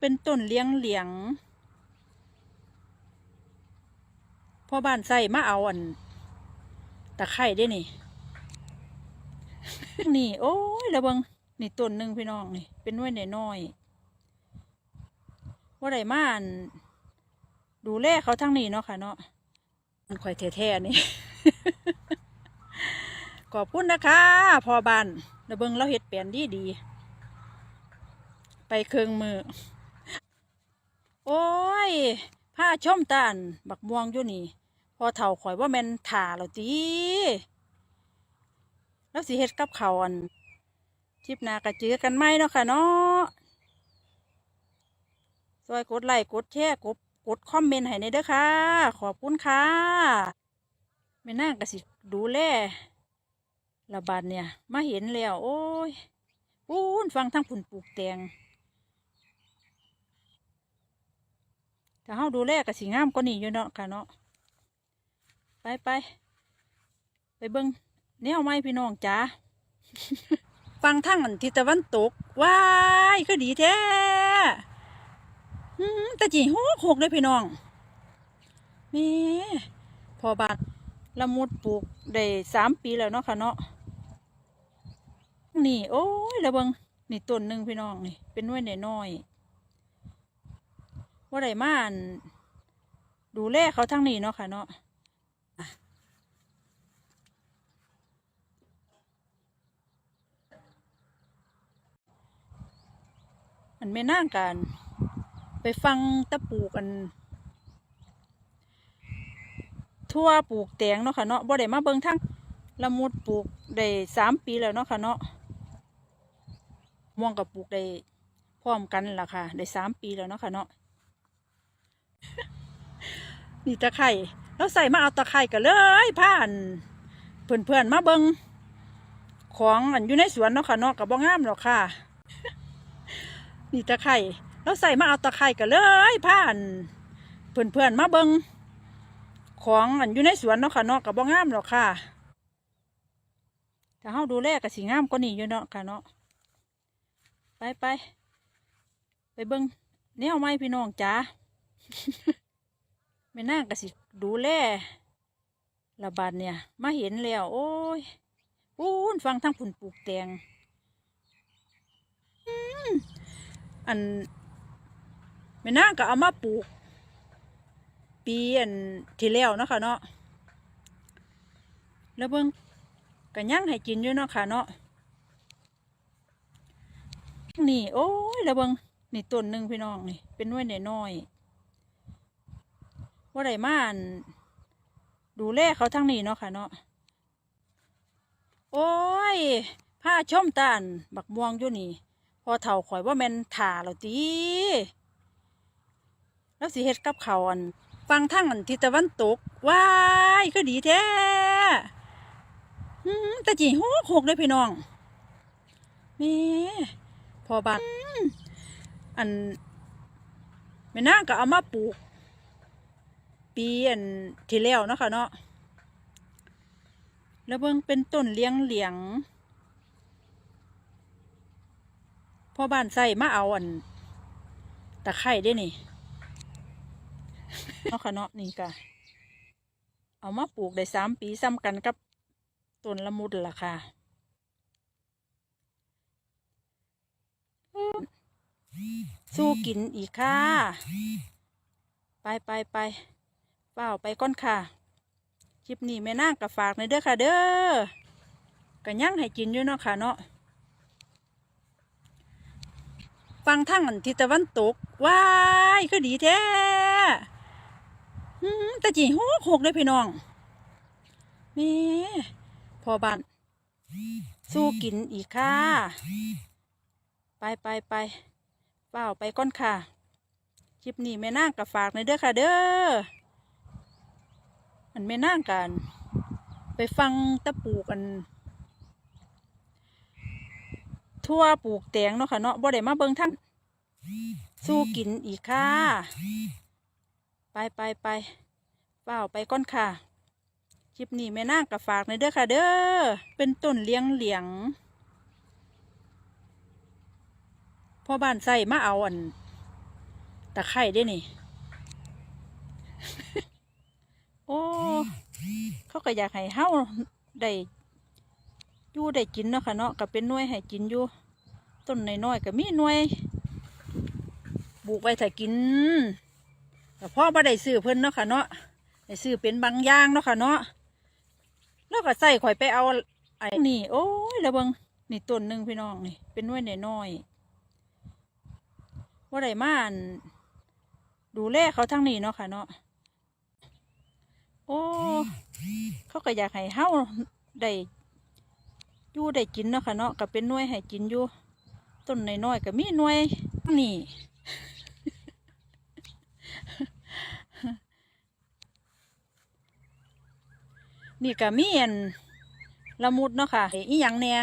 เป็นต้นเลี้ยงเหลียงพ่อบ้านใส่มาเอาอันตะไคร่ได้นี่ นี่ โอ้ยระเบงนี่ต้นหนึ่งพี่น้องนี่ เป็นน้อยน้อยว่าไรมาอันดูแลเขาทั้งนี้เนาะค่ะเนาะมันข่อยแท้ๆนี่ ขอบคุณนะคะพอบ้านระเบิงเราเห็ดเปลี่ยนดีดี ไปเครื่องมือ โอ้ยผ้าช่อมตานบักม่วงอยู่นี่ พอเถ่าข่อยว่าแมนถ่าแล้วจีแล้วสิเฮ็ดกับเขาอันทิปนากระจือกันไหมเนาะค่ะเนาะซอยกดไลค์กดแชร์กดกดคอมเมนต์ให้ในเด้อค่ะ ขอบคุณค่ะแม่นางกระสิดูแลระบาดเนี่ย มาเห็นแล้ว โอ้ยปูนฟังทั้งผุนปลูกแตง ถ้าเฮาดูแลก็สิงามกว่านี้อยู่เนาะค่ะเนาะไปไปไปเบิ่งแนวไม้พี่น้องจ๋าฟังทั้งอันทิศตะวันตกว้ายก็ดีแท้หืมแต่จีหกหกเลยพี่น้องแม่พอบาทละมุดปลูกได้สามปีแล้วเนาะค่ะเนาะนี่ โอ้ยระเบิงนี่ต้นหนึ่งพี่น้องนี่ เป็นน้อยน้อย ว่าไรมานดูแลเขาทั้งนี้เนาะค่ะเนาะมันไม่น่างกัน ไปฟังตะปูกกัน ทั่วปลูกแตงเนาะค่ะเนาะบ่ได้มาเบิ่งทั้งละมุดปลูกได้สามปีแล้วเนาะค่ะเนาะม่วงกับปลูกได้พร้อมกันล่ะค่ะได้สามปีแล้วเนาะค่ะเนาะ นี่ตะไคร่แล้วใส่มาเอาตะไคร่กันเลยผ่านเพื่อนเพื่อนๆมาเบิงของอันอยู่ในสวนเนาะค่ะเนาะกับบ้องามหรอกค่ะ นี่ตะไคร่แล้วใส่มาเอาตะไคร่กันเลยผ่านเพื่อนเพื่อนๆมาเบิงของอันอยู่ในสวนเนาะค่ะเนาะกับบ้องามหรอกค่ะถ้าเฮาดูแลก็สิงามกว่านี้อยู่เนาะค่ะเนาะไปไปไปเบิงแนวไม้พี่น้องจ๋า แม่นางก็สิดูแลระบาดเนี่ย มาเห็นแล้ว โอ้ยปูนฟังทั้งผุนปลูกแตงอันแม่นางก็เอามาปลูก ปีอันที่แล้วเนาะค่ะเนาะแล้วเบิ่งก็ยังให้กินอยู่เนาะค่ะเนาะนี่ โอ้ยแล้วเบิ่งนี่ต้นหนึ่งพี่น้องนี่เป็นหน้อยน้อย ว่าไรมานดูแลเขาทั้งนี้เนาะค่ะเนาะ โอ้ยผ้าชมตานบักม่วงอยู่นี่ พอเถ่าข่อยว่าแมนถ่าแล้วตีแล้วสิเฮ็ดกับเขาอัน ฟังทั้งอันทิศตะวันตกว้ายก็ดีแท้หืมแต่จีหกหกเลยพี่น้องแม่พอบาดอันแม่นางก็เอามาปลูก ปีอันที่แล้วเนาะค่ะเนาะแล้วเบิ่งเป็นต้นเลี้ยงเหลียงพ่อบ้านใส่มาเอาอันตะไคร่ได้นี่เนาะค่ะเนาะนี่กะเอามาปลูกได้สามปีซ้ำกันกับต้นละมุดล่ะค่ะสู้กินอีกค่ะ ไปไปไป เปล่าไปก้อนค่ะคลิปนี้แม่นางกับฝากในเด้อค่ะ เด้อกันย่างให้กินอยู่เนาะค่ะเนาะฟังทั้งอันทิศตะวันตกว้ายก็ดีแท้แต่จีหกหกเลยพี่น้องแม่พอบ้านสู้กินอีกค่ะ ไปไปไปเปล่าไปก้อนค่ะ คลิปนี้แม่นางกับฝากในเด้อค่ะเด้อ มันแม่นางกันไปฟังตะปูกัน ทั่วปลูกแตงเนาะค่ะเนาะบ่ได้มาเบิ่งทั้งสู้กินอีกค่ะ ไปไปไปเปล่าไปก้อนค่ะคลิปนี้แม่นางกับฝากในอยเด้อค่ะ เด้อเป็นต้นเลี้ยงเหลียงพ่อบ้านใส่มาเอาอันตะไคร่ได้นี่ โอ้ เขาก็อยากให้เฮาได้อยู่ได้กินเนาะค่ะเนาะก็เป็นหน่วยให้กินอยู่ต้นน้อยๆก็มีหน่วยปลูกไว้ถ้ากินแต่พ่อบ่ได้ซื้อเพิ่นเนาะค่ะเนาะได้ซื้อเป็นบางอย่างเนาะค่ะเนาะแล้วก็ใส่ข่อยไปเอาไอ้นี่โอ้ยแล้วเบิงนี่ต้นหนึ่งพี่น้องนี่เป็นน่วยน้อยว่าได้มาอันดูแลเขาทั้งนี้เนาะค่ะเนาะ อ้เขาก็อยากให้เฮาได้อยู่ได้กินเนาะค่ะเนาะก็เป็นหน่วยให้กินอยู่ต้นน้อยๆก็มีหน่วยนี่ นี่ก็มีอันละมุดเนาะค่ะอีหยังเนี่ย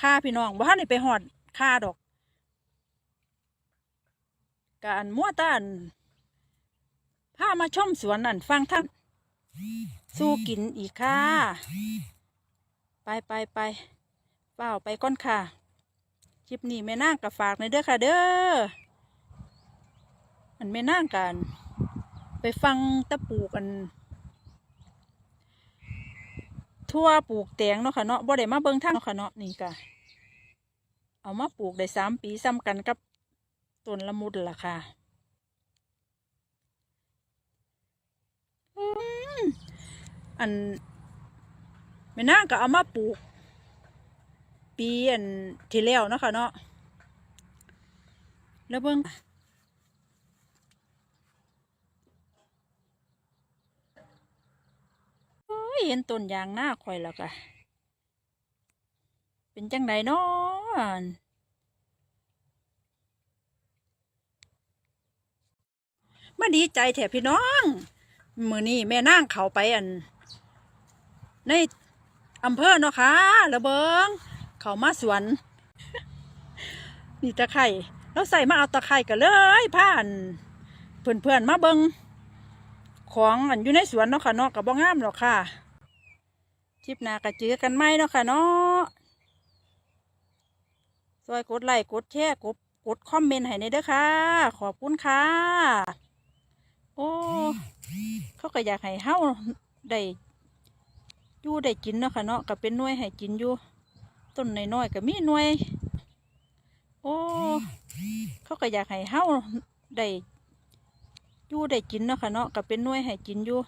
ค่าพี่น้องบ่ทันได้ไปหอดค่าดอกกอันมั่วตาอันพามาชมสวนอันฟังท่าน สู้กินอีกค่ะ ไปไปไปเปล่าไปก้อนค่ะ คลิปนี้แม่นางกับฝากในอยเด้อค่ะเด้อ มันแม่นางกัน ไปฟังตะปูกัน ทั่วปลูกแตงเนาะค่ะเนาะบ่ได้มาเบิ่งทางเนาะค่ะเนาะนี่ก็เอามาปลูกได้สามปีซ้ำกันกับต้นละมุดล่ะค่ะอืม อันแม่นางก็เอามาปลูก ปีอันที่แล้วเนาะค่ะเนาะแล้วเบิ่งโอ้ยเห็นต้นยางหน้าข่อยแล้วกะเป็นจังไดเนาะมาดีใจแถพี่น้อง มือนี้แม่นางเขาไปอัน ในอำเภอเนาะค่ะระเบิงเขามาสวน นี่ตะไคร่แล้วใส่มาเอาตะไคร่กันเลยผ่านเพื่อนๆมาเบิงของอันอยู่ในสวนเนาะค่ะเนาะกับบ้งามหรอกค่ะคลิปนากระจือกันไหมเนาะค่ะเนาะซอยกดไลค์กดแชร์กดกดคอมเมนต์ให้ในเด้อค่ะ ขอบคุณค่ะ โอ้ เขาก็อยากให้เฮาได้ ยู่ได้กินเนาะค่ะเนาะก็เป็นหน่วยให้กินอยู่ต้นน้อยๆก็มีหน่วย โอ้เขาก็อยากให้เฮาได้อยู่ได้กินเนาะค่ะเนาะก็เป็นหน่วยให้กินอยู่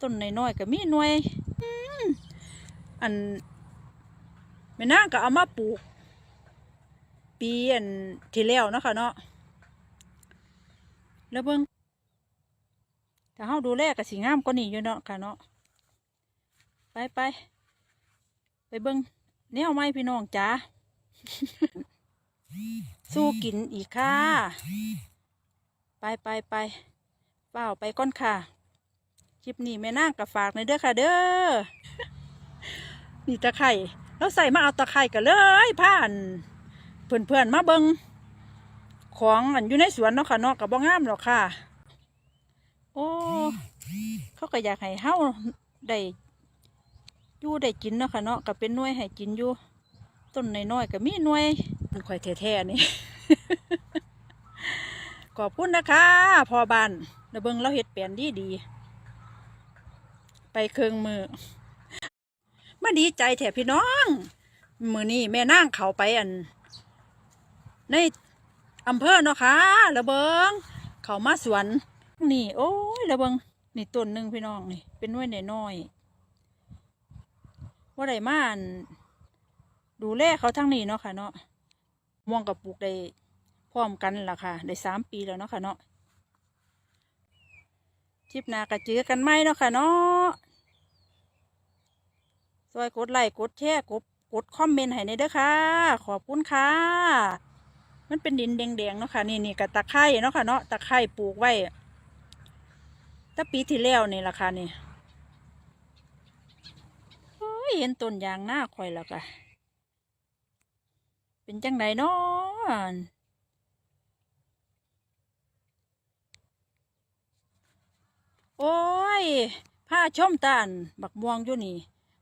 ต้นน้อยๆก็มีหน่วยอันแม่นางก็เอามาปลูก ปีอันที่แล้วเนาะค่ะเนาะแล้วเบิ่งถ้าเฮาดูแลก็สิงามกว่านี้อยู่เนาะค่ะเนาะ ไปไปไปเบิ่งแนวไม้พี่น้องจ๋าสู้กินอีกค่ะ ไปไปไปเปล่าไปก้อนค่ะ คลิปนี้แม่นางกับฝากในอยเด้อค่ะ เด้อ นี่ตะไคร่แล้วใส่มาเอาตะไคร่กันเลยผ่าน เพื่อนเพื่อนๆมาเบิงของอันอยู่ในสวนเนาะค่ะเนาะกับบ้งามหรอกค่ะ โอ้ เขาก็อยากให้เฮาได้อ ยู่ได้กินเนาะค่ะเนาะก็เป็นหน่วยให้กินอยู่ต้นน้อยๆก็มีหน่วยมันค่อยแท้ๆนี่ขอบคุณนะคะพอบานแล้วเบิงเราเฮ็ดเปลี่ยนดีดี ไปเครื่องมือมาดีใจแถพี่น้อง มือนี้แม่นั่งเขาไปอัน ในอำเภอเนาะค่ะระเบิงเขามาสวน นี่ โอ้ยระเบิงนี่ต้นหนึ่งพี่น้องนี่ เป็นน่วยน้อย ว่าได้มานดูแลเขาทั้งนี้เนาะค่ะเนาะม่วงกับปลูกได้พร้อมกันล่ะค่ะ ได้สามปีแล้วเนาะค่ะเนาะคลิปนากระเจือกันไหมเนาะค่ะเนาะซอยกดไลค์กดแชร์กดกดคอมเมนต์ให้ในเด้อค่ะ ขอบคุณค่ะ มันเป็นดินแดงๆเนาะค่ะนี่นี่กับตะไคร่เนาะค่ะเนาะตะไคร่ปลูกไว้ตั้งปีที่แล้วนี่ล่ะค่ะนี่ ยเห็นต้นยางหน้าข่อยแล้วกะเป็นจังไดเนาะโอ้ยผ้าชมตานบักม่วงอยู่นี่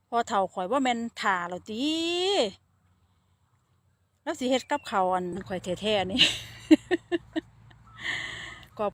พอเถ่าข่อยว่าแมนถ่าแล้วตีแล้วสิเฮ็ดกับเขาวอันข่อยแท้ๆนี่